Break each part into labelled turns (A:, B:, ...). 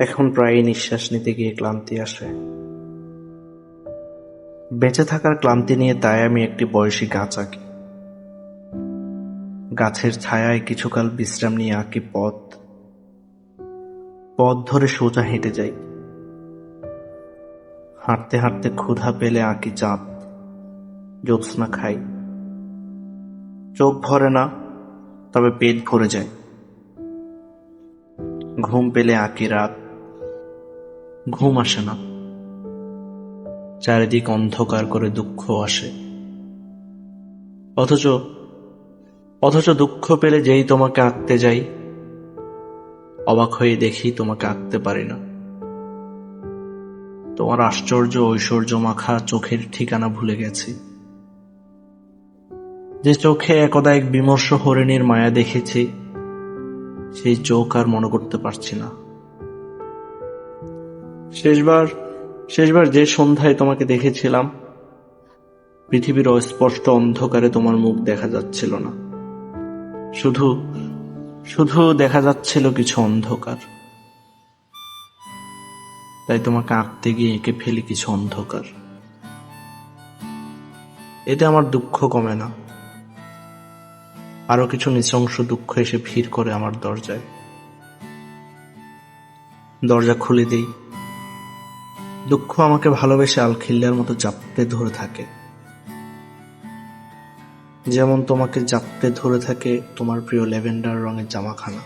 A: এখন প্রায়ই নিঃশ্বাস নিতে গিয়ে ক্লান্তি আসে। বেঁচে থাকার ক্লান্তি নিয়ে তাই আমি একটি বয়সী গাছ আঁকি। গাছের ছায়ায় কিছুকাল বিশ্রাম নিয়ে আঁকি পথ। পথ ধরে সোজা হেঁটে যাই। হাঁটতে হাঁটতে ক্ষুধা পেলে আঁকি চাঁদ। জ্যোৎস্না খাই। চোখ ভরে না, তবে পেট ভরে যায়। ঘুম পেলে আঁকি রাত। ঘুম আসে না। চারিদিক অন্ধকার করে দুঃখ আসে। অথচ অথচ দুঃখ পেলে যেই তোমাকে আঁকতে যাই, অবাক হয়ে দেখি তোমাকে আঁকতে পারি না। তোমার আশ্চর্য ঐশ্বর্য মাখা চোখের ঠিকানা ভুলে গেছি। যে চোখে একদা এক বিমর্ষ হরিণীর মায়া দেখেছি, সেই চোখ আর মনে করতে পারছি না। শেষবার শেষবার যে সন্ধ্যায় তোমাকে দেখেছিলাম, পৃথিবীর অস্পষ্ট অন্ধকারে তোমার মুখ দেখা যাচ্ছিল না। শুধু শুধু দেখা যাচ্ছিল কিছু অন্ধকার। তাই তোমাকে আঁকতে গিয়ে এঁকে ফেলি কিছু অন্ধকার। এতে আমার দুঃখ কমে না। আরও কিছু নৃশংস দুঃখ এসে ভিড় করে আমার দরজায়। দরজা খুলে দেই। দুঃখ আমাকে ভালোবেসে আলখিল্লার মতো চাপতে ধরে থাকে। যেমন তোমাকে চাপতে ধরে থাকে তোমার প্রিয় ল্যাভেন্ডার রঙের জামাখানা।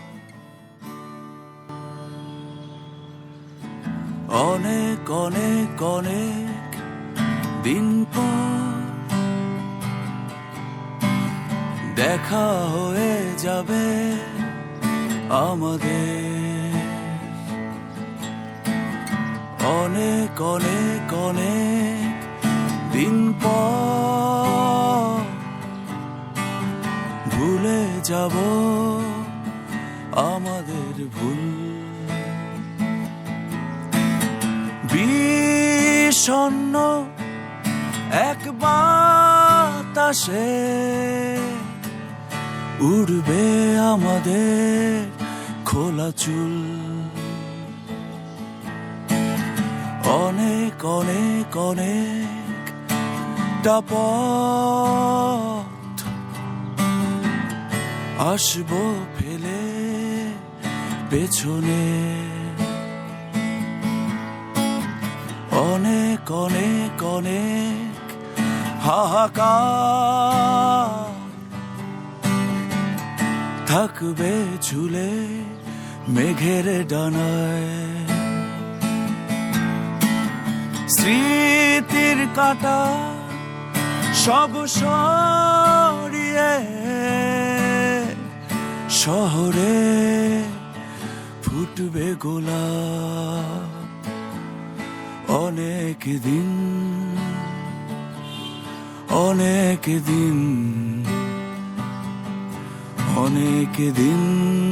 B: অনেক অনেক অনেক দিন দেখা হয়ে যাবে আমাদের। অনেক অনেক অনেক দিন পর ভুলে যাব আমাদের ভুল। বিষণ্ণ এক বাতাসে উড়বে আমাদের খোলা চুল। অনেক অনেক অনেক টাপথ আসব ফেলে পেছনে। অনেক অনেক অনেক হাহাকার। থাকবে ঝুলে মেঘের ডানায়। স্মৃতির কাটা সব সরিয়ে শহরে ফুটবে গোলাপ অনেক দিন অনেক দিন অনেক দিন।